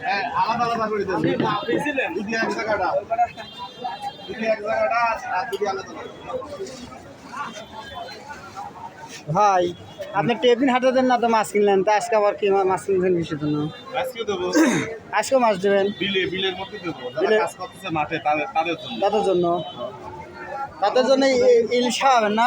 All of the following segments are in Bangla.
হ্যাঁ আলাদা আলাদা করে দেন দুটি এক জায়গাটা দুটি এক জায়গাটা আর দুটি আলাদা আলাদা ভাই আপনি টেবিন হাটে দেন না তো মাছ কিনলেন? তা আজকে আবার কি মাছ কিনছেন কিসের জন্য? আজকে দেবো। মাছ দেবেন? বিলে বিলের মধ্যে দেবো। বিলে- কাজ করতেছে মাঠে তাদের তাদের জন্য। তাদের জন্য? তাদের জন্য ইলিশ খাওয়াবেন না?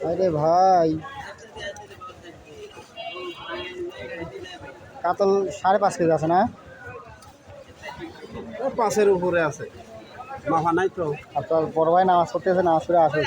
আরে ভাই। কাতল সাড়ে পাঁচ কেজি আছে না? পাঁচের উপরে আছে। মাফা নাই তো। আপনার বড় ভাই নামাজ করতেছে নামাজ করে আসুক